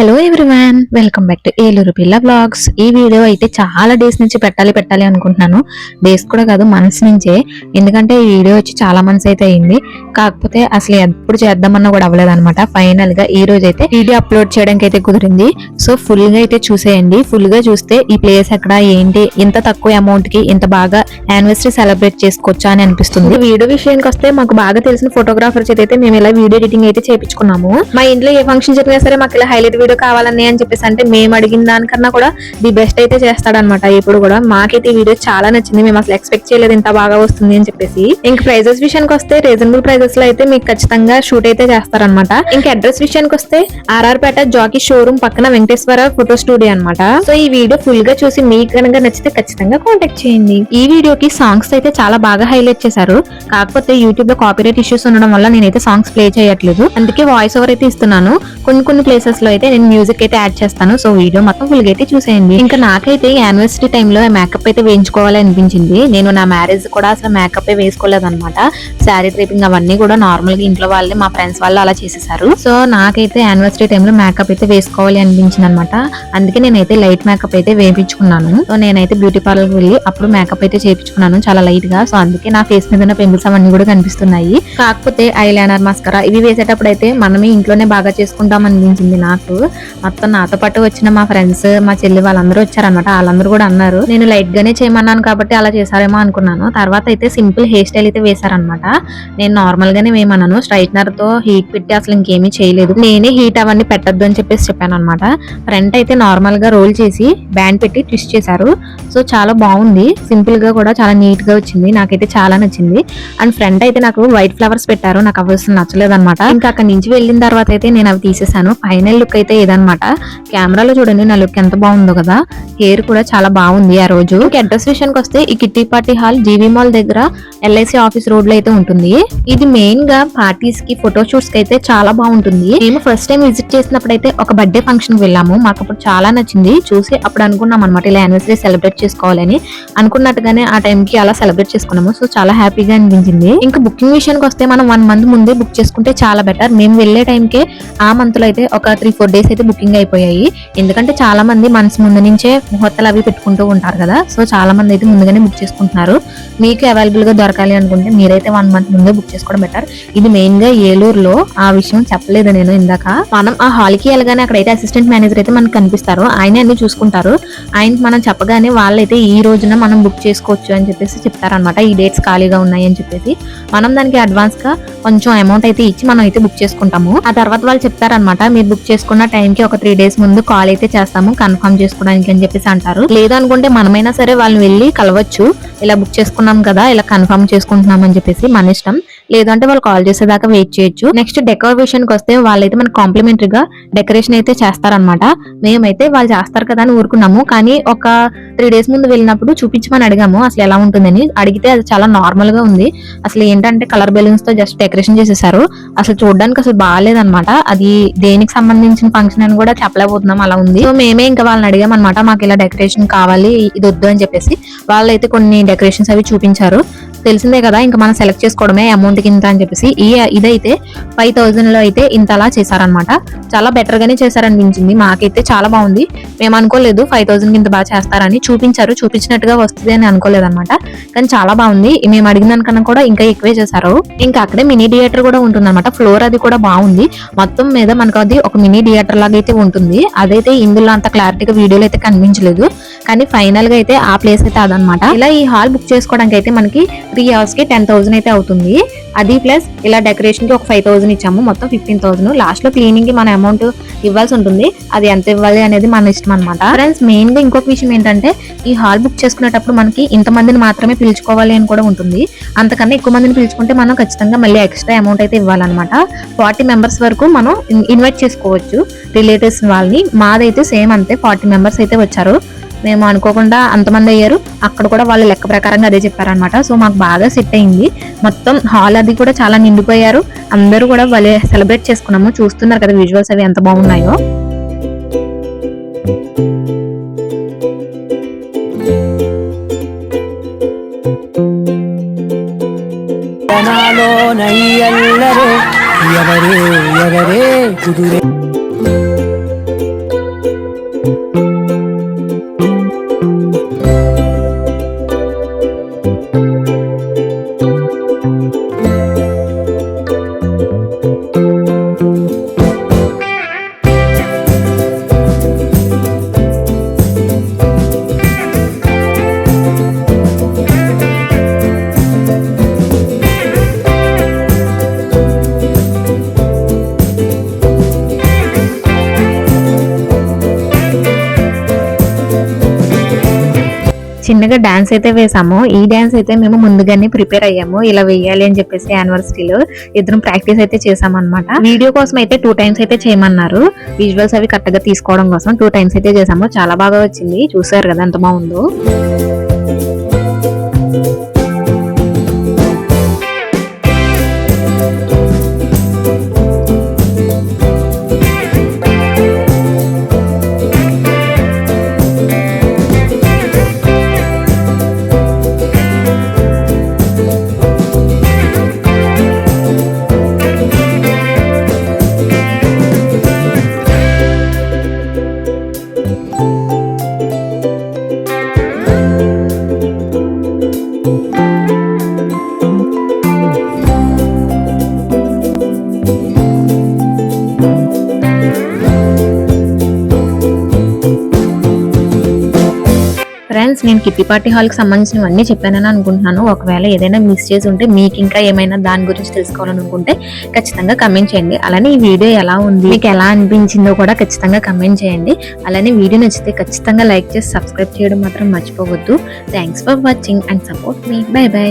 Hello everyone welcome back to Eluru పిల్ల blogs ఈ video అయితే చాలా డేస్ నుంచి పెట్టాలి పెట్టాలి అనుకుంటున్నాను. డేస్ కూడా కాదు మనసు నుంచే. ఎందుకంటే ఈ వీడియో వచ్చి చాలా మంత్స్ అయితే అయింది. కాకపోతే అసలు ఎప్పుడు చేద్దామన్నా కూడా అవ్వలేదు అనమాట ఫైనల్గా ఈ రోజు అయితే వీడియో అప్లోడ్ చేయడానికి అయితే కుదిరింది. సో ఫుల్గా అయితే చూసేయండి. ఫుల్గా చూస్తే ఈ ప్లేస్ ఎక్కడ ఏంటి ఇంత తక్కువ అమౌంట్కి ఇంత బాగా యానివర్సరీ సెలబ్రేట్ చేసుకోవచ్చా అని అనిపిస్తుంది. వీడియో విషయానికి వస్తే మాకు బాగా తెలిసిన ఫోటోగ్రాఫర్ చేత అయితే మేము ఇలా వీడియో ఎడిటింగ్ అయితే చేపించుకున్నాము. మా ఇంట్లో ఏ ఫంక్షన్ జరిగినా సరే మాకు ఇలా హైలైట్ వీడియో కావాలని అని చెప్పేసి అంటే మేము అడిగిన దానికన్నా కూడా ది బెస్ట్ అయితే చేస్తాడనమాట ఇప్పుడు కూడా మాకైతే ఈ వీడియో చాలా నచ్చింది. మేము అసలు ఎక్స్పెక్ట్ చేయలేదు ఇంత బాగా వస్తుంది అని చెప్పేసి. ఇంక ప్రైజెస్ విషయానికి వస్తే రీజనబుల్ ప్రైజెస్లో అయితే మీకు ఖచ్చితంగా షూట్ అయితే చేస్తారనమాట ఇంకా అడ్రస్ విషయానికి వస్తే ఆర్ఆర్ పేట జాకీ షోరూమ్ పక్కన వెంకటేశ్వర ఫోటో స్టూడియో అనమాట సో ఈ వీడియో ఫుల్గా చూసి మీకు కనుక నచ్చితే ఖచ్చితంగా కాంటాక్ట్ చేయండి. ఈ వీడియోకి సాంగ్స్ అయితే చాలా బాగా హైలైట్ చేశారు. కాకపోతే యూట్యూబ్లో కాపీరైట్ ఇష్యూస్ ఉండడం వల్ల నేనైతే సాంగ్స్ ప్లే చేయట్లేదు. అందుకే వాయిస్ ఓవర్ అయితే ఇస్తున్నాను. కొన్ని కొన్ని ప్లేసెస్లో అయితే నేను మ్యూజిక్ అయితే యాడ్ చేస్తాను. సో వీడియో మొత్తం ఫుల్గా అయితే చూసేయండి. ఇంకా నాకైతే యానివర్సరీ టైంలో మేకప్ అయితే వేయించుకోవాలి అనిపించింది నేను నా మ్యారేజ్ కూడా అసలు మేకప్ వేసుకోలేదు అనమాట శారీ ట్రిపింగ్ అవన్నీ కూడా నార్మల్గా ఇంట్లో వాళ్ళే మా ఫ్రెండ్స్ వాళ్ళు అలా చేసేసారు. సో నాకైతే యానివర్సరీ టైంలో మేకప్ అయితే వేసుకోవాలి అనిపించింది అనమాట అందుకే నేనైతే లైట్ మేకప్ అయితే వేయించుకున్నాను. సో నేనైతే బ్యూటీ పార్లర్ వెళ్ళి అప్పుడు మేకప్ అయితే చేయించుకున్నాను చాలా లైట్గా. సో అందుకే నా ఫేస్ మీద ఉన్న పింపుల్స్ అవన్నీ కూడా కనిపిస్తున్నాయి. కాకపోతే ఐ లైనర్ మస్కరా ఇవి వేసేటప్పుడు అయితే మనమే ఇంట్లోనే బాగా చేసుకుంటాం అనిపించింది నాకు. మొత్తం నాతో పాటు వచ్చిన మా ఫ్రెండ్స్ మా చెల్లి వాళ్ళందరూ వచ్చారనమాట వాళ్ళందరూ కూడా అన్నారు నేను లైట్ గానే చేయమన్నాను కాబట్టి అలా చేశారేమో అనుకున్నాను. తర్వాత అయితే సింపుల్ హెయిర్ స్టైల్ అయితే వేశారనమాట నేను నార్మల్ గానే వేయమన్నాను. స్ట్రైట్నర్తో హీట్ పెట్టి అసలు ఇంకేమీ చేయలేదు. నేనే హీట్ అవన్నీ పెట్టద్దు అని చెప్పేసి చెప్పాను అనమాట ఫ్రంట్ అయితే నార్మల్గా రోల్ చేసి బ్యాండ్ పెట్టి ట్విస్ట్ చేశారు. సో చాలా బాగుంది. సింపుల్గా కూడా చాలా నీట్గా వచ్చింది. నాకైతే చాలా నచ్చింది. అండ్ ఫ్రంట్ అయితే నాకు వైట్ ఫ్లవర్స్ పెట్టారు. నాకు అవి నచ్చలేదు అనమాట ఇంకా అక్కడ నుంచి వెళ్ళిన తర్వాత అయితే నేను అవి తీసేసాను. ఫైనల్ లుక్ అయితే ఇదనమాట కెమెరాలో చూడండి నా లుక్ ఎంత బాగుందో కదా. హెయిర్ కూడా చాలా బాగుంది ఆ రోజు. అడ్రస్ విషయానికి వస్తే ఈ kitty party hall GV mall దగ్గర ఎల్ఐసి ఆఫీస్ రోడ్లో అయితే ఉంటుంది. ఇది మెయిన్గా పార్టీస్కి ఫోటో షూట్స్కి అయితే చాలా బాగుంటుంది. మేము ఫస్ట్ టైం విజిట్ చేసినప్పుడు అయితే ఒక బర్త్డే ఫంక్షన్కి వెళ్ళాము. మాకు అప్పుడు చాలా నచ్చింది. చూసి అప్పుడు అనుకున్నాం అనమాట ఇలా యానివర్సరీ సెలబ్రేట్ చేసుకోవాలని. అనుకున్నట్టుగానే ఆ టైం కి అలా సెలబ్రేట్ చేసుకున్నాము. సో చాలా హ్యాపీగా అనిపించింది. ఇంకా బుకింగ్ విషయానికి వస్తే మనం వన్ మంత్ ముందే బుక్ చేసుకుంటే చాలా బెటర్ మేము వెళ్ళే టైంకే ఆ మంత్లో అయితే ఒక త్రీ ఫోర్ డేస్ అయితే బుకింగ్ అయిపోయాయి. ఎందుకంటే చాలా మంది మనసు ముందు నుంచే ముహూర్తాలు అవి పెట్టుకుంటూ ఉంటారు కదా. సో చాలా మంది అయితే ముందుగానే బుక్ చేసుకుంటున్నారు. మీకు అవైలబుల్గా దొరకాలి అనుకుంటే మీరైతే వన్ మంత్ ముందే బుక్ చేసుకోవడం బెటర్ ఇది మెయిన్గా ఏలూరులో ఆ విషయం చెప్పలేదు నేను ఇందాక. మనం ఆ హాల్కి వెళ్ళగానే అక్కడైతే అసిస్టెంట్ మేనేజర్ అయితే మనకు కనిపిస్తారు. ఆయన అన్ని చూసుకుంటారు. ఆయనకి మనం చెప్పగానే వాళ్ళైతే ఈ రోజున మనం బుక్ చేసుకోవచ్చు అని చెప్పేసి చెప్తారనమాట ఈ డేట్స్ ఖాళీగా ఉన్నాయి అని చెప్పేసి. మనం దానికి అడ్వాన్స్గా కొంచెం అమౌంట్ అయితే ఇచ్చి మనం అయితే బుక్ చేసుకుంటాము. ఆ తర్వాత వాళ్ళు చెప్తారనమాట మీరు బుక్ చేసుకున్న టైం కి ఒక త్రీ డేస్ ముందు కాల్ అయితే చేస్తాము కన్ఫర్మ్ చేసుకోవడానికి అని చెప్పేసి అంటారు. లేదు అనుకుంటే మనమైనా సరే వాళ్ళని వెళ్ళి కలవచ్చు. ఇలా బుక్ చేసుకున్నాం కదా ఇలా కన్ఫర్మ్ చేసుకుంటున్నాం అని చెప్పేసి మన ఇష్టం. లేదంటే వాళ్ళు కాల్ చేసేదాకా వెయిట్ చేయొచ్చు. నెక్స్ట్ డెకరేషన్కి వస్తే వాళ్ళైతే మనకి కాంప్లిమెంటరీ గా డెకరేషన్ అయితే చేస్తారనమాట మేమైతే వాళ్ళు చేస్తారు కదా అని ఊరుకున్నాము. కానీ ఒక త్రీ డేస్ ముందు వెళ్ళినప్పుడు చూపించమని అడిగాము. అసలు ఎలా ఉంటుందని అడిగితే అది చాలా నార్మల్గా ఉంది. అసలు ఏంటంటే కలర్ బెలూన్స్తో జస్ట్ డెకరేషన్ చేసేసారు. అసలు చూడడానికి అసలు బాగాలేదనమాట అది దేనికి సంబంధించిన ఫంక్షన్ అని కూడా చెప్పలేకపోతున్నాం. అలా ఉంది. సో మేమే ఇంకా వాళ్ళని అడిగాం అనమాట మాకు ఇలా డెకరేషన్ కావాలి ఇది వద్దు అని చెప్పేసి. వాళ్ళైతే కొన్ని డెకరేషన్స్ అవి చూపించారు. తెలిసిందే కదా ఇంకా మనం సెలెక్ట్ చేసుకోవడమే అమౌంట్ కింద అని చెప్పేసి ఈ ఇదైతే ఫైవ్ థౌసండ్లో అయితే ఇంత అలా చేశారనమాట చాలా బెటర్ గానే చేశారనిపించింది. మాకైతే చాలా బాగుంది. మేము అనుకోలేదు ఫైవ్ థౌసండ్ కింద బాగా చేస్తారని. చూపించారు చూపించినట్టుగా వస్తుంది అని అనుకోలేదు అనమాట కానీ చాలా బాగుంది. మేము అడిగిన దానికన్నా కూడా ఇంకా ఎక్కువే చేశారు. ఇంకా అక్కడే మినీ థియేటర్ కూడా ఉంటుంది అనమాట ఫ్లోర్ అది కూడా బాగుంది. మొత్తం మీద మనకు అది ఒక మినీ థియేటర్ లాగా అయితే ఉంటుంది. అదైతే ఇందులో అంత క్లారిటీగా వీడియోలో అయితే కనిపించలేదు. కానీ ఫైనల్గా అయితే ఆ ప్లేస్ అయితే అదనమాట ఇలా ఈ హాల్ బుక్ చేసుకోవడానికి అయితే మనకి త్రీ అవర్స్కి టెన్ థౌసండ్ అయితే అవుతుంది. అది ప్లస్ ఇలా డెకరేషన్కి ఒక ఫైవ్ థౌసండ్ ఇచ్చాము. మొత్తం ఫిఫ్టీన్ థౌసండ్. లాస్ట్లో క్లీనింగ్కి క్లీనింగ్ మన అమౌంట్ ఇవ్వాల్సి ఉంటుంది. అది ఎంత ఇవ్వాలి అనేది మన ఇష్టం అనమాట ఫ్రెండ్స్ మెయిన్గా ఇంకొక విషయం ఏంటంటే ఈ హాల్ బుక్ చేసుకునేటప్పుడు మనకి ఇంతమందిని మాత్రమే పిలుచుకోవాలి అని కూడా ఉంటుంది. అంతకన్నా ఎక్కువ మందిని పిలుచుకుంటే మనం ఖచ్చితంగా మళ్ళీ ఎక్స్ట్రా అమౌంట్ అయితే ఇవ్వాలన్నమాట. ఫార్టీ మెంబర్స్ వరకు మనం ఇన్వైట్ చేసుకోవచ్చు. రిలేటివ్స్ వాళ్ళని. మాదైతే సేమ్ అంతే. ఫార్టీ మెంబర్స్ అయితే వచ్చారు. మేము అనుకోకుండా అంతమంది అయ్యారు. అక్కడ కూడా వాళ్ళు లెక్క ప్రకారంగా అదే చెప్పారనమాట సో మాకు బాగా సెట్ అయింది. మొత్తం హాల్ అది కూడా చాలా నిండిపోయారు. అందరూ కూడా వాళ్ళే సెలబ్రేట్ చేసుకున్నాము. చూస్తున్నారు కదా విజువల్స్ అవి ఎంత బాగున్నాయో. ఎవరే ఎవరే కుదురే. చిన్నగా డాన్స్ అయితే వేసాము. ఈ డాన్స్ అయితే మేము ముందుగానే ప్రిపేర్ అయ్యాము. ఇలా వేయాలి అని చెప్పేసి యానివర్సిటీలో ఇద్దరం ప్రాక్టీస్ అయితే చేసాం అనమాట వీడియో కోసం అయితే టూ టైమ్స్ అయితే చేయమన్నారు. విజువల్స్ అవి కరెక్ట్గా తీసుకోవడం కోసం టూ టైమ్స్ అయితే చేసాము. చాలా బాగా వచ్చింది. చూసారు కదా ఎంత బాగుందో. ఫ్రెండ్స్ నేను కిట్టి పార్టీ హాల్కి సంబంధించినవన్నీ చెప్పానని అనుకుంటున్నాను. ఒకవేళ ఏదైనా మిస్ చేసి ఉంటే మీకు ఇంకా ఏమైనా దాని గురించి తెలుసుకోవాలని అనుకుంటే ఖచ్చితంగా కమెంట్ చేయండి. అలానే ఈ వీడియో ఎలా ఉంది మీకు ఎలా అనిపించిందో కూడా ఖచ్చితంగా కమెంట్ చేయండి. అలానే వీడియో నచ్చితే ఖచ్చితంగా లైక్ చేసి సబ్స్క్రైబ్ చేయడం మాత్రం మర్చిపోవద్దు. Thanks for watching and support me bye by